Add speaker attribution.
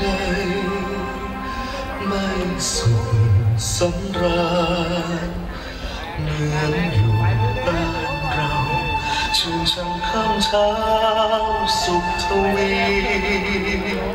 Speaker 1: ใด ไม่สุขสำราญเหมือนอยู่บ้านเราช่วงช่างข้ามเช้าสุขทวี